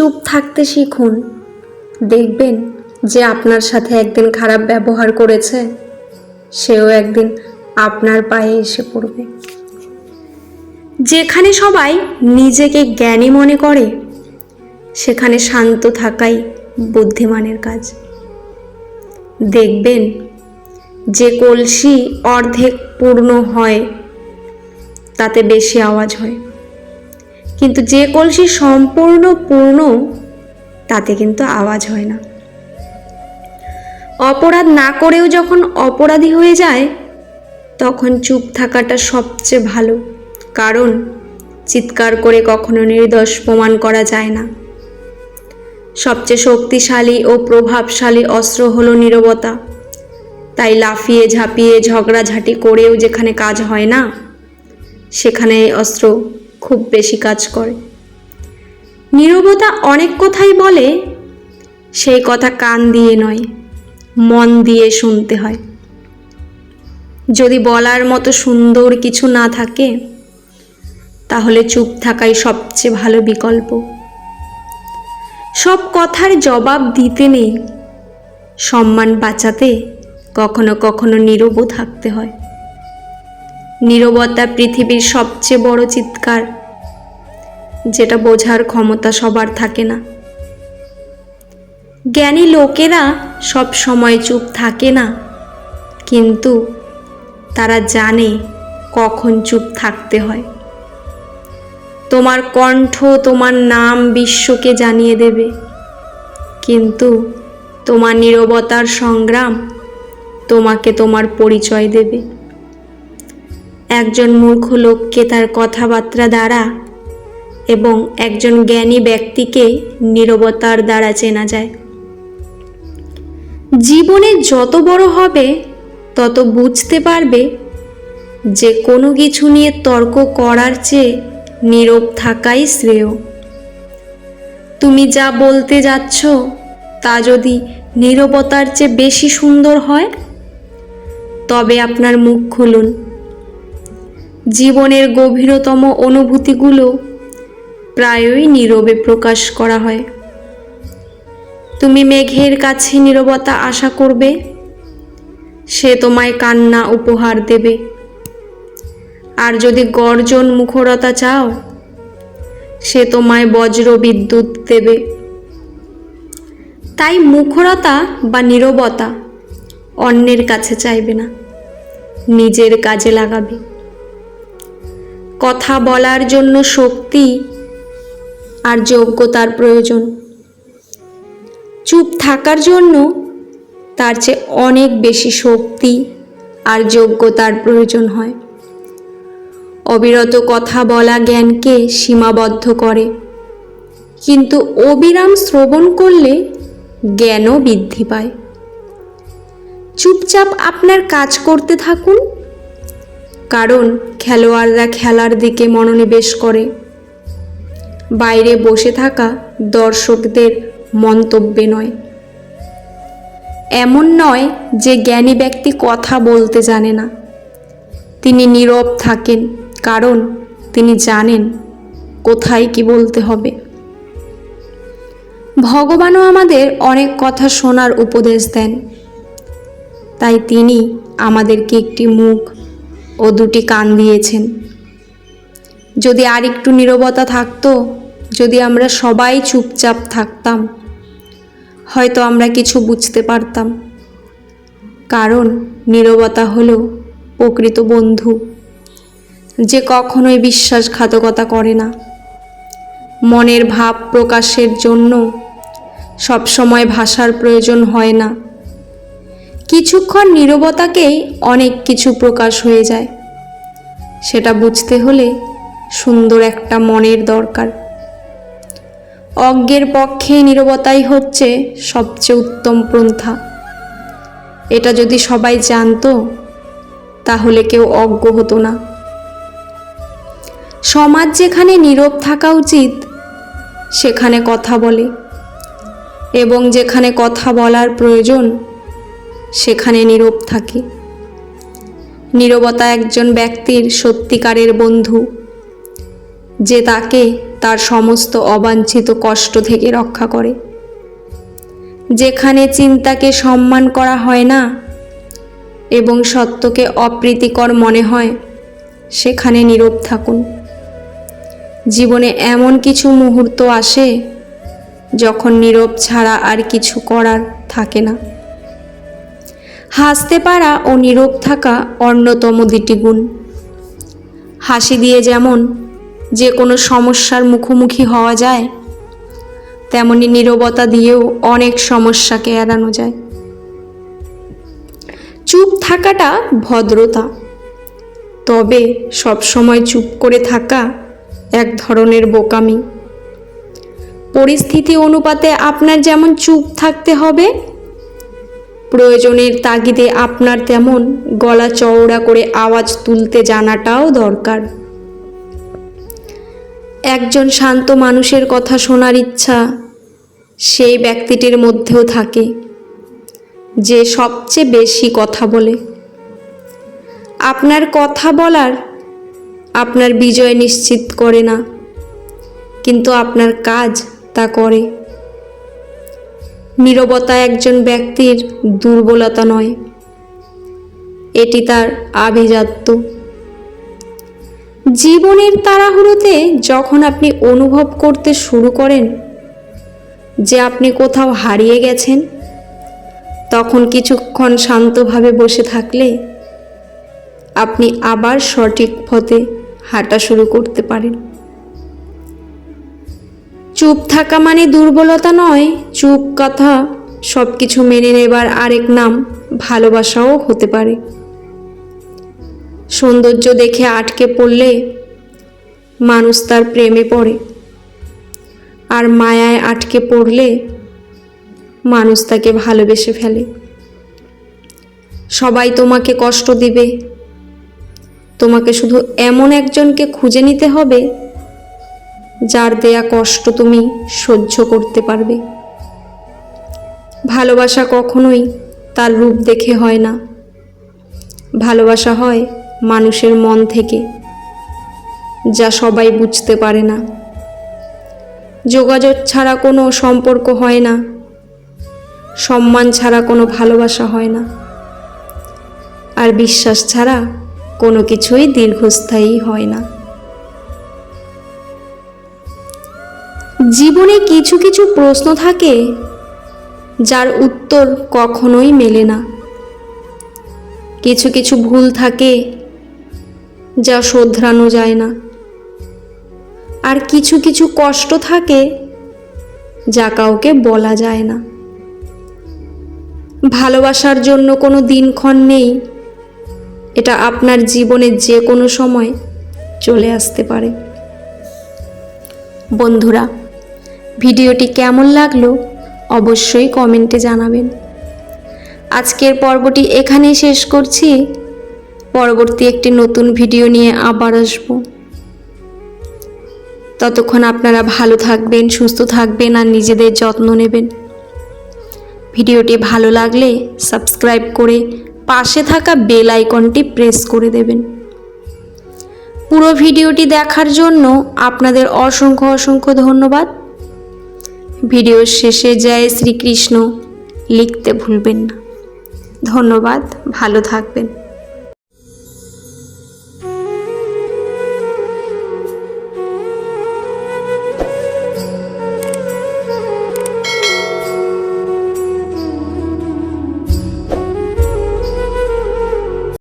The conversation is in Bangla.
চুপ থাকতে শিখুন। দেখবেন যে আপনার সাথে একদিন খারাপ ব্যবহার করেছে, সেও একদিন আপনার পায়ে এসে পড়বে। যেখানে সবাই নিজেকে জ্ঞানী মনে করে, সেখানে শান্ত থাকাই বুদ্ধিমানের কাজ। দেখবেন যে কলসি অর্ধেক পূর্ণ হয়, তাতে বেশি আওয়াজ হয়। কিন্তু যে কলসি সম্পূর্ণ পূর্ণ, তাতে কিন্তু আওয়াজ হয় না। অপরাধ না করেও যখন অপরাধী হয়ে যায়, তখন চুপ থাকাটা সবচেয়ে ভালো, কারণ চিৎকার করে কখনো নির্দোষ প্রমাণ করা যায় না। সবচেয়ে শক্তিশালী ও প্রভাবশালী অস্ত্র হলো নীরবতা। তাই লাফিয়ে ঝাঁপিয়ে ঝগড়াঝাঁটি করেও যেখানে কাজ হয় না, সেখানে অস্ত্র খুব বেশি কাজ করে। নীরবতা অনেক কথাই বলে, সেই কথা কান দিয়ে নয়, মন দিয়ে শুনতে হয়। যদি বলার মতো সুন্দর কিছু না থাকে, তাহলে চুপ থাকাই সবচেয়ে ভালো বিকল্প। সব কথার জবাব দিতে নেই, সম্মান বাঁচাতে কখনো কখনো নীরবও থাকতে হয়। নীরবতা পৃথিবীর সবচেয়ে বড় চিৎকার। যেটা বোঝার ক্ষমতা সবার থাকে না। জ্ঞানী লোকেরা সব সময় চুপ থাকে না, কিন্তু তারা জানে কখন চুপ থাকতে হয়। তোমার কণ্ঠ, তোমার নাম বিশ্বকে জানিয়ে দেবে, কিন্তু তোমার নীরবতার সংগ্রাম তোমাকে তোমার পরিচয় দেবে। একজন মূর্খ লোককে তার কথাবার্তা দ্বারা এবং একজন জ্ঞানী ব্যক্তিকে নীরবতার দ্বারা চেনা যায়। জীবনে যত বড় হবে, তত বুঝতে পারবে যে কোনো কিছু নিয়ে তর্ক করার চেয়ে নীরব থাকাই শ্রেয়। তুমি যা বলতে যাচ্ছ, তা যদি নীরবতার চেয়ে বেশি সুন্দর হয়, তবে আপনার মুখ খুলুন। জীবনের গভীরতম অনুভূতিগুলো প্রায়ই নীরবে প্রকাশ করা হয়। তুমি মেঘের কাছে নীরবতা আশা করবে? সে তোমায় কান্না উপহার দেবে। আর যদি গর্জন মুখরতা চাও, সে তোমায় বজ্র বিদ্যুৎ দেবে। তাই মুখরতা বা নীরবতা অন্যের কাছে চাইবে না, নিজের কাজে লাগাবে। কথা বলার জন্য শক্তি আর যোগ্যতার প্রয়োজন। চুপ থাকার জন্য তার চেয়ে অনেক বেশি শক্তি আর যোগ্যতার প্রয়োজন হয়। অবিরত কথা বলা জ্ঞানকে সীমাবদ্ধ করে। কিন্তু অবিরাম শ্রবণ করলে জ্ঞানও বৃদ্ধি পায়। চুপচাপ আপনার কাজ করতে থাকুন। কারণ খেলোয়াড়রা খেলার দিকে মনোনিবেশ করে। বাইরে বসে থাকা দর্শকদের মন্তব্যে নয়। এমন নয় যে জ্ঞানী ব্যক্তি কথা বলতে জানে না। তিনি নীরব থাকেন, কারণ তিনি জানেন কোথায় কি বলতে হবে। ভগবানও আমাদের অনেক কথা শোনার উপদেশ দেন। তাই তিনি আমাদেরকে একটি মুখ ও দুটি কান দিয়েছেন। যদি আর একটু নীরবতা থাকতো, যদি আমরা সবাই চুপচাপ থাকতাম, হয়তো আমরা কিছু বুঝতে পারতাম। কারণ নীরবতা হলো প্রকৃত বন্ধু, যে কখনোই বিশ্বাসঘাতকতা করে না। মনের ভাব প্রকাশের জন্য সবসময় ভাষার প্রয়োজন হয় না। কিছুক্ষণ নীরবতাকেই অনেক কিছু প্রকাশ হয়ে যায়। সেটা বুঝতে হলে সুন্দর একটা মনের দরকার। অজ্ঞের পক্ষে নীরবতাই হচ্ছে সবচেয়ে উত্তম পন্থা। এটা যদি সবাই জানতো, তাহলে কেউ অজ্ঞ হতো না। সমাজ যেখানে নীরব থাকা উচিত, সেখানে কথা বলে। এবং যেখানে কথা বলার প্রয়োজন, সেখানে নীরব থাকে। নীরবতা একজন ব্যক্তির সত্যিকারের বন্ধু। যে তাকে তার সমস্ত অবাঞ্ছিত কষ্ট থেকে রক্ষা করে। যেখানে চিন্তাকে সম্মান করা হয় না এবং সত্যকে অপ্রীতিকর মনে হয়, সেখানে নীরব থাকুন। জীবনে এমন কিছু মুহূর্ত আসে যখন নীরব ছাড়া আর কিছু করার থাকে না। হাসতে পারা ও নীরব থাকা অন্যতম দুটি গুণ। হাসি দিয়ে যেমন যে কোনো সমস্যার মুখোমুখি হওয়া যায়, তেমনি নীরবতা দিয়েও অনেক সমস্যাকে এড়ানো যায়। চুপ থাকাটা ভদ্রতা, তবে সবসময় চুপ করে থাকা এক ধরনের বোকামি। পরিস্থিতি অনুপাতে আপনার যেমন চুপ থাকতে হবে, প্রয়োজনের তাগিদে আপনার তেমন গলা চওড়া করে আওয়াজ তুলতে জানাটাও দরকার। একজন শান্ত মানুষের কথা শোনার ইচ্ছা সেই ব্যক্তিটির মধ্যেও থাকে, যে সবচেয়ে বেশি কথা বলে। আপনার কথা বলার আপনার বিজয় নিশ্চিত করে না, কিন্তু আপনার কাজ তা করে। নীরবতা একজন ব্যক্তির দুর্বলতা নয়, এটি তার আভিজাত্য। জীবনের তাড়াহুড়োতে যখন আপনি অনুভব করতে শুরু করেন যে আপনি কোথাও হারিয়ে গেছেন, তখন কিছুক্ষণ শান্তভাবে বসে থাকলে আপনি আবার সঠিক পথে হাঁটা শুরু করতে পারেন। চুপ থাকা মানে দুর্বলতা নয়, চুপ কথা সব কিছু মেনে নেবার আরেক নাম ভালোবাসাও হতে পারে। সৌন্দর্য দেখে আটকে পড়লে মানুষ তার প্রেমে পড়ে। আর মায়ায় আটকে পড়লে মানুষ তাকে ভালোবেসে ফেলে। সবাই তোমাকে কষ্ট দিবে। তোমাকে শুধু এমন একজনকে খুঁজে নিতে হবে যার দেয়া কষ্ট তুমি সহ্য করতে পারবে। ভালোবাসা কখনোই তার রূপ দেখে হয় না। ভালোবাসা হয় মানুষের মন থেকে, যা সবাই বুঝতে পারে না। যোগাযোগ ছাড়া কোনো সম্পর্ক হয় না। সম্মান ছাড়া কোনো ভালোবাসা হয় না। আর বিশ্বাস ছাড়া কোনো কিছুই দীর্ঘস্থায়ী হয় না। জীবনে কিছু কিছু প্রশ্ন থাকে, যার উত্তর কখনোই মেলে না। কিছু কিছু ভুল থাকে যা শোধরানো যায় না। আর কিছু কিছু কষ্ট থাকে যা কাউকে বলা যায় না। ভালোবাসার জন্য কোনো দিনক্ষণ নেই, এটা আপনার জীবনের যে কোনো সময় চলে আসতে পারে। বন্ধুরা, ভিডিওটি কেমন লাগল অবশ্যই কমেন্টে জানাবেন। আজকের পর্বটি এখানেই শেষ করছি। পরবর্তী একটি নতুন ভিডিও নিয়ে আবার আসব। ততক্ষণ আপনারা ভালো থাকবেন, সুস্থ থাকবেন আর নিজেদের যত্ন নেবেন। ভিডিওটি ভালো লাগলে সাবস্ক্রাইব করে পাশে থাকা বেল আইকনটি প্রেস করে দেবেন। পুরো ভিডিওটি দেখার জন্য আপনাদের অসংখ্য অসংখ্য ধন্যবাদ। ভিডিওর শেষে জয় শ্রীকৃষ্ণ, লিখতে ভুলবেন না। ধন্যবাদ, ভালো থাকবেন।